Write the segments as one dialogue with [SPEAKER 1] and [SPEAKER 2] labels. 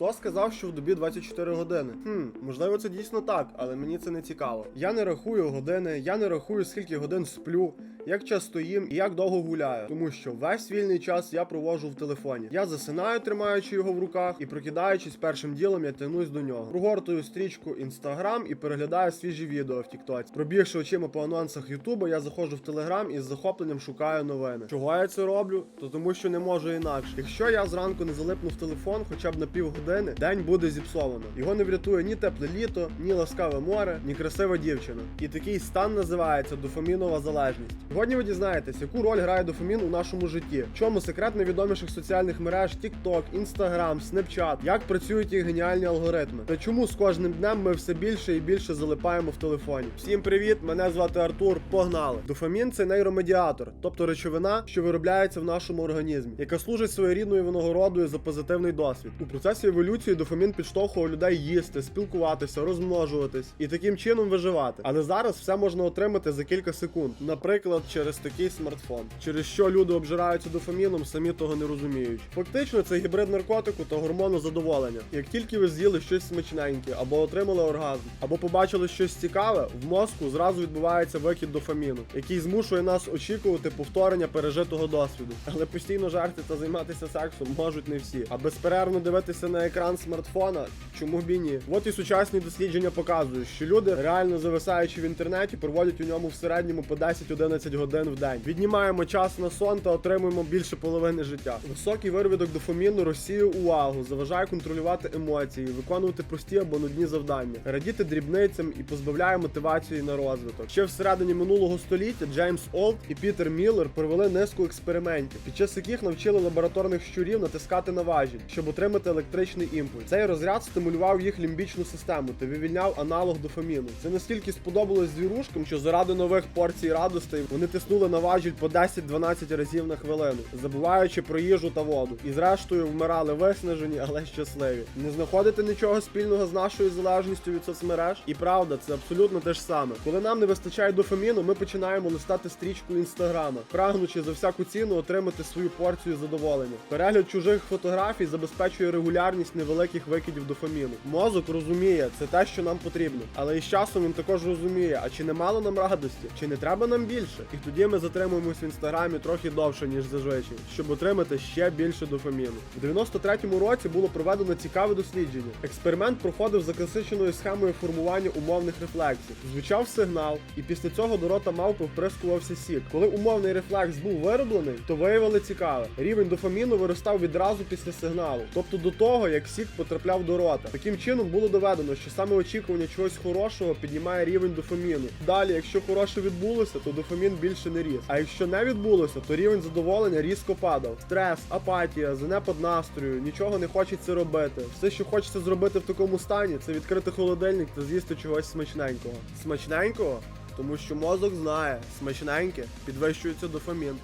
[SPEAKER 1] Хто сказав, що в добі 24 години? Хм, можливо, це дійсно так, але мені це не цікаво. Я не рахую години, я не рахую, скільки годин сплю, як часто їм і як довго гуляю. Тому що весь вільний час я проводжу в телефоні. Я засинаю, тримаючи його в руках, і прокидаючись першим ділом, я тягнусь до нього. Прогортую стрічку Instagram і переглядаю свіжі відео в Тіктоці. Пробігши очима по анонсах Ютуба, я заходжу в Телеграм і з захопленням шукаю новини. Чого я це роблю? То тому, що не можу інакше. Якщо я зранку не залипну в телефон, хоча б на півгодини, день буде зіпсовано. Його не врятує ні тепле літо, ні ласкаве море, ні красива дівчина. І такий стан називається дофамінова залежність. Сьогодні ви дізнаєтесь, яку роль грає дофамін у нашому житті, чому секрет найвідоміших соціальних мереж TikTok, Instagram, Snapchat, як працюють їх геніальні алгоритми, та чому з кожним днем ми все більше і більше залипаємо в телефоні. Всім привіт! Мене звати Артур. Погнали! Дофамін це нейромедіатор, тобто речовина, що виробляється в нашому організмі, яка служить своєрідною винагородою за позитивний досвід. У процесі еволюції дофамін підштовхував людей їсти, спілкуватися, розмножуватись і таким чином виживати. Але зараз все можна отримати за кілька секунд, наприклад, через такий смартфон, через що люди обжираються дофаміном, самі того не розуміють. Фактично, це гібрид наркотику та гормону задоволення. Як тільки ви з'їли щось смачненьке, або отримали оргазм, або побачили щось цікаве, в мозку зразу відбувається викид дофаміну, який змушує нас очікувати повторення пережитого досвіду. Але постійно жарти та займатися сексом можуть не всі. А безперервно дивитися на екран смартфона, чому б і ні? От і сучасні дослідження показують, що люди, реально зависаючи в інтернеті, проводять у ньому в середньому по 10-11 годин в день. Віднімаємо час на сон та отримуємо більше половини життя. Високий виробіток дофаміну розсіює увагу, заважає контролювати емоції, виконувати прості або нудні завдання, радіти дрібницям і позбавляє мотивації на розвиток. Ще всередині минулого століття Джеймс Олд і Пітер Міллер провели низку експериментів, під час яких навчили лабораторних щурів натискати на важіль, щоб отримати електричний імпульс. Цей розряд стимулював їх лімбічну систему та вивільняв аналог дофаміну. Це настільки сподобалось звірушкам, що заради нових порцій радостей вони тиснули на важіль по 10-12 разів на хвилину, забуваючи про їжу та воду. І зрештою вмирали виснажені, але щасливі. Не знаходите нічого спільного з нашою залежністю від соцмереж? І правда, це абсолютно те ж саме. Коли нам не вистачає дофаміну, ми починаємо листати стрічку інстаграма, прагнучи за всяку ціну отримати свою порцію задоволення. Перегляд чужих фотографій забезпечує регулярність невеликих викидів дофаміну. Мозок розуміє, це те, що нам потрібно. Але із часом він також розуміє, а чи не мало нам радості, чи не треба нам більше? І тоді ми затримуємось в інстаграмі трохи довше, ніж зазвичай, щоб отримати ще більше дофаміну. У 93-му році було проведено цікаве дослідження. Експеримент проходив за класичною схемою формування умовних рефлексів. Звучав сигнал, і після цього до рота мавпи вприскувався сік. Коли умовний рефлекс був вироблений, то виявили цікаве. Рівень дофаміну виростав відразу після сигналу, тобто до того, як сік потрапляв до рота. Таким чином було доведено, що саме очікування чогось хорошого піднімає рівень дофаміну. Далі, якщо хороше відбулося, то дофамін більше не ріс. А якщо не відбулося, то рівень задоволення різко падав. Стрес, апатія, занепад настрою, нічого не хочеться робити. Все, що хочеться зробити в такому стані, це відкрити холодильник та з'їсти чогось смачненького. Смачненького? Тому що мозок знає, смачненьке підвищується дофамін.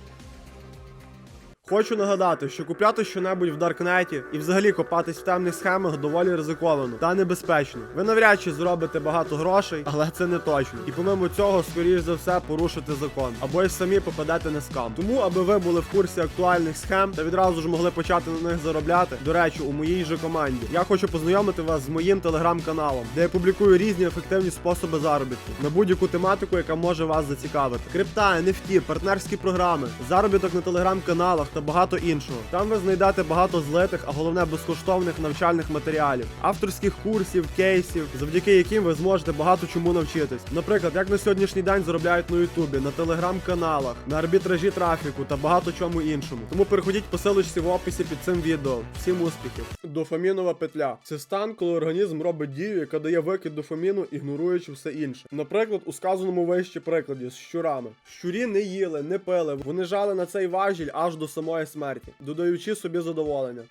[SPEAKER 1] Хочу нагадати, що купляти щонебудь в Даркнеті і взагалі копатись в темних схемах доволі ризиковано та небезпечно. Ви навряд чи зробите багато грошей, але це не точно. І помимо цього, скоріш за все, порушите закон або й самі попадете на скам. Тому, аби ви були в курсі актуальних схем та відразу ж могли почати на них заробляти. До речі, у моїй же команді я хочу познайомити вас з моїм телеграм-каналом, де я публікую різні ефективні способи заробітку на будь-яку тематику, яка може вас зацікавити. Крипта, NFT, партнерські програми, заробіток на телеграм-каналах та багато іншого. Там ви знайдете багато злитих, а головне безкоштовних навчальних матеріалів, авторських курсів, кейсів, завдяки яким ви зможете багато чому навчитись. Наприклад, як на сьогоднішній день заробляють на Ютубі, на телеграм-каналах, на арбітражі трафіку та багато чому іншому. Тому переходіть по силочці в описі під цим відео. Всім успіхів! Дофамінова петля це стан, коли організм робить дію, яка дає викид дофаміну, ігноруючи все інше. Наприклад, у сказаному вище прикладі з щурами. Щурі не їли, не пили, вони жали на цей важіль аж до самої смерті, додаючи собі задоволення.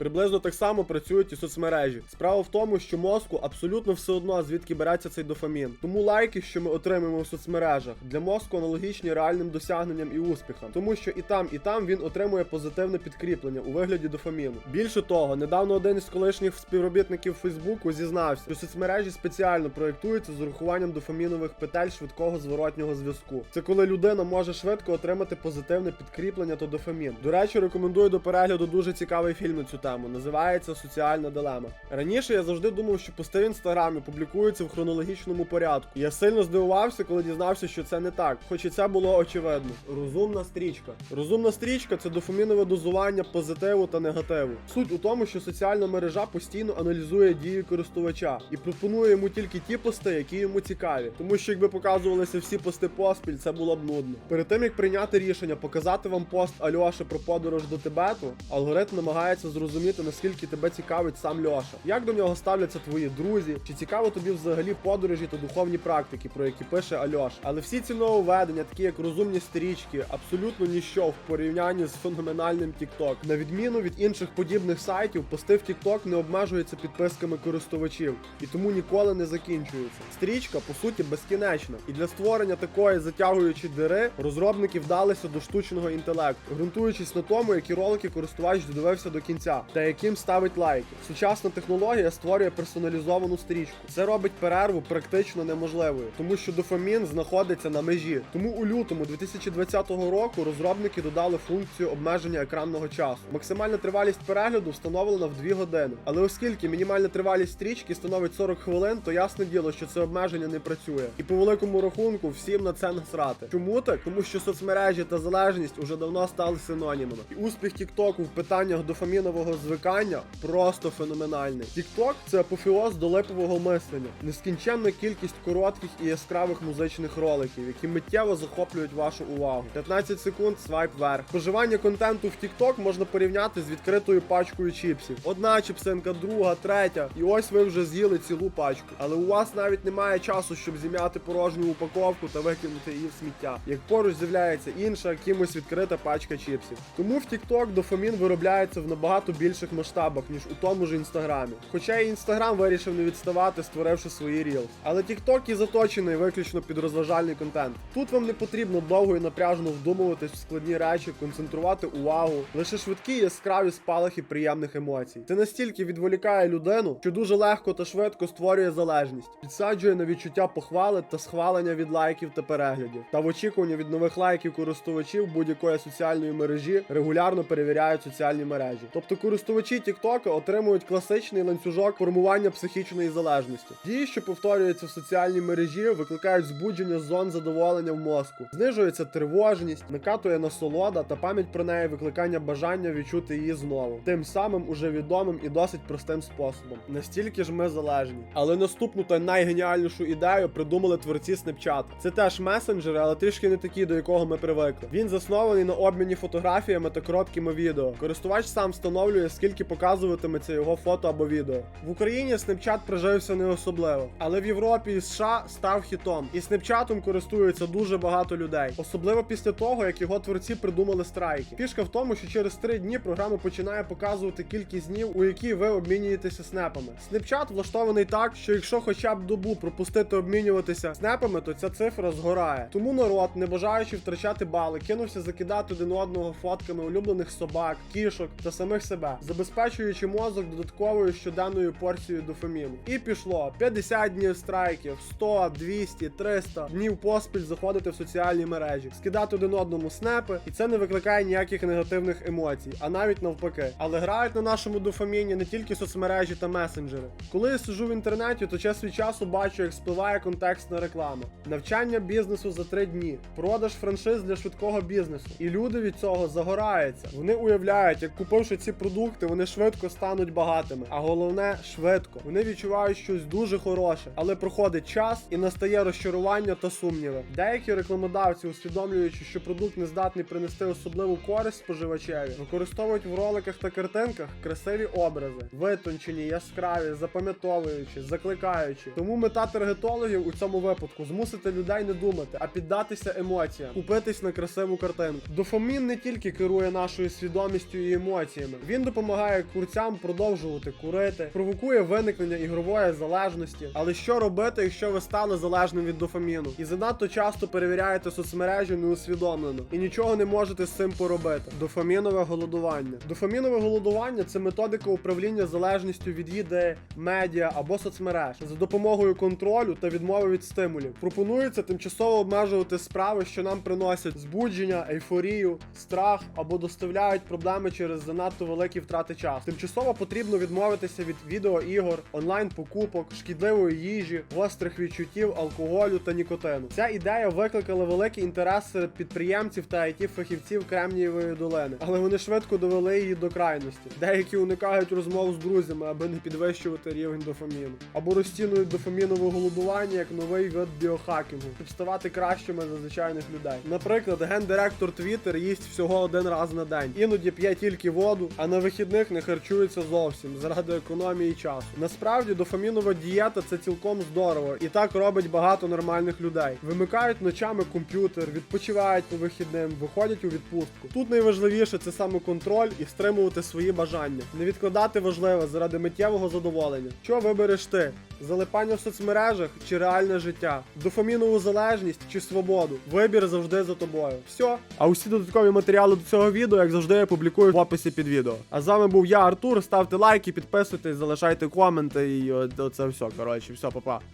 [SPEAKER 1] Приблизно так само працюють і соцмережі. Справа в тому, що мозку абсолютно все одно, звідки береться цей дофамін. Тому лайки, що ми отримуємо в соцмережах, для мозку аналогічні реальним досягненням і успіхам, тому що і там, і там він отримує позитивне підкріплення у вигляді дофаміну. Більше того, недавно один із колишніх співробітників Фейсбуку зізнався, що соцмережі спеціально проєктуються з урахуванням дофамінових петель швидкого зворотнього зв'язку. Це коли людина може швидко отримати позитивне підкріплення та дофамін. До речі, рекомендую до перегляду дуже цікавий фільм на цю тему. Називається Соціальна дилема. Раніше я завжди думав, що пости в інстаграмі публікуються в хронологічному порядку. Я сильно здивувався, коли дізнався, що це не так, хоч і це було очевидно. Розумна стрічка. Розумна стрічка це дофамінове дозування позитиву та негативу. Суть у тому, що соціальна мережа постійно аналізує дії користувача і пропонує йому тільки ті пости, які йому цікаві. Тому що якби показувалися всі пости поспіль, це було б нудно. Перед тим як прийняти рішення показати вам пост Альоши про подорож до Тибету, алгоритм намагається зрозуміти наскільки тебе цікавить сам Льоша. Як до нього ставляться твої друзі? Чи цікаво тобі взагалі подорожі та духовні практики, про які пише Альош? Але всі ці нововведення, такі як розумні стрічки, абсолютно ніщо в порівнянні з феноменальним TikTok. На відміну від інших подібних сайтів, пости в TikTok не обмежуються підписками користувачів і тому ніколи не закінчуються. Стрічка по суті безкінечна, і для створення такої затягуючої дири розробники вдалися до штучного інтелекту, ґрунтуючись на тому, які ролики користувач додивився до кінця, та яким ставить лайки. Сучасна технологія створює персоналізовану стрічку. Це робить перерву практично неможливою, тому що дофамін знаходиться на межі. Тому у лютому 2020 року розробники додали функцію обмеження екранного часу. Максимальна тривалість перегляду встановлена в 2 години. Але оскільки мінімальна тривалість стрічки становить 40 хвилин, то ясне діло, що це обмеження не працює. І по великому рахунку всім на це насрати. Чому так? Тому що соцмережі та залежність уже давно стали синонімами. І успіх Тіктоку в питаннях дофамінового звикання просто феноменальний. Тікток це апофеоз долипового мислення, нескінченна кількість коротких і яскравих музичних роликів, які миттєво захоплюють вашу увагу. 15 секунд свайп вверх. Споживання контенту в TikTok можна порівняти з відкритою пачкою чіпсів. Одна чіпсинка, друга, третя. І ось ви вже з'їли цілу пачку. Але у вас навіть немає часу, щоб зім'яти порожню упаковку та викинути її в сміття. Як поруч з'являється інша, кимось відкрита пачка чіпсів. Тому в TikTok дофамін виробляється в набагато більших масштабах, ніж у тому ж інстаграмі. Хоча і інстаграм вирішив не відставати, створивши свої Reels. Але TikTok і заточений виключно під розважальний контент. Тут вам не потрібно довго і напряжно вдумуватись в складні речі, концентрувати увагу, лише швидкі яскраві спалахи приємних емоцій. Це настільки відволікає людину, що дуже легко та швидко створює залежність, підсаджує на відчуття похвали та схвалення від лайків та переглядів. Та в очікуванні від нових лайків користувачів будь-якої соціальної мережі регулярно перевіряють соціальні мережі. Тобто користувачі TikTok отримують класичний ланцюжок формування психічної залежності. Дії, що повторюються в соціальній мережі, викликають збудження зон задоволення в мозку, знижується тривожність, накатує насолода та пам'ять про неї викликання бажання відчути її знову, тим самим уже відомим і досить простим способом. Настільки ж ми залежні. Але наступну та найгеніальнішу ідею придумали творці Snapchat. Це теж месенджери, але трішки не такі, до якого ми привикли. Він заснований на обміні фотографіями та короткими відео. Користувач сам встановлює, скільки показуватиметься його фото або відео. В Україні Snapchat прижився не особливо, але в Європі і США став хітом. І Snapchat користується дуже багато людей, особливо після того, як його творці придумали страйки. Фішка в тому, що через три дні програма починає показувати кількість днів, у які ви обмінюєтеся снепами. Snapchat влаштований так, що якщо хоча б добу пропустити обмінюватися снепами, то ця цифра згорає. Тому народ, не бажаючи втрачати бали, кинувся закидати один одного фотками улюблених собак, кішок та самих себе, забезпечуючи мозок додатковою щоденною порцією дофаміну. І пішло 50 днів страйків, 100, 200, 300 днів поспіль заходити в соціальні мережі, скидати один одному снепи, і це не викликає ніяких негативних емоцій, а навіть навпаки. Але грають на нашому дофаміні не тільки соцмережі та месенджери. Коли я сижу в інтернеті, то час від часу бачу, як спливає контекстна реклама, навчання бізнесу за три дні, продаж франшиз для швидкого бізнесу. І люди від цього загораються. Вони уявляють, як купивши ці продукти, вони швидко стануть багатими. А головне швидко. Вони відчувають щось дуже хороше, але проходить час і настає розчарування та сумніви. Деякі рекламодавці, усвідомлюючи, що продукт не здатний принести особливу користь споживачеві, використовують в роликах та картинках красиві образи, витончені, яскраві, запам'ятовуючі, закликаючі. Тому мета таргетологів у цьому випадку змусити людей не думати, а піддатися емоціям, купитись на красиву картинку. Дофамін не тільки керує нашою свідомістю і емоціями, він допомагає курцям продовжувати курити, провокує виникнення ігрової залежності. Але що робити, якщо ви стали залежним від дофаміну? І занадто часто перевіряєте соцмережі неусвідомлено і нічого не можете з цим поробити. Дофамінове голодування. Дофамінове голодування це методика управління залежністю від їди, медіа або соцмереж за допомогою контролю та відмови від стимулів. Пропонується тимчасово обмежувати справи, що нам приносять збудження, ейфорію, страх або доставляють проблеми через занадто великі втрати часу. Тимчасово потрібно відмовитися від відеоігор, онлайн-покупок, шкідливої їжі, гострих відчуттів, алкоголю та нікотину. Ця ідея викликала великий інтерес серед підприємців та it фахівців Кремнієвої долини, але вони швидко довели її до крайності. Деякі уникають розмов з друзями, аби не підвищувати рівень дофаміну, або розцінують дофамінове голодування як новий вид біохакінгу, щоб ставати кращими за звичайних людей. Наприклад, гендиректор Twitter їсть всього один раз на день, іноді п'є тільки воду, а на вихідних не харчується зовсім заради економії часу. Насправді дофамінова дієта це цілком здорово, і так робить багато нормальних людей. Вимикають ночами комп'ютер, відпочивають по вихідним, виходять у відпустку. Тут найважливіше це самоконтроль і стримувати свої бажання, не відкладати важливе заради миттєвого задоволення. Що вибереш ти? Залипання в соцмережах чи реальне життя, дофамінову залежність чи свободу. Вибір завжди за тобою. Все. А усі додаткові матеріали до цього відео, як завжди, я публікую в описі під відео. А з вами був я, Артур. Ставте лайки, підписуйтесь, залишайте коменти і оце все. Коротше, все, па-па.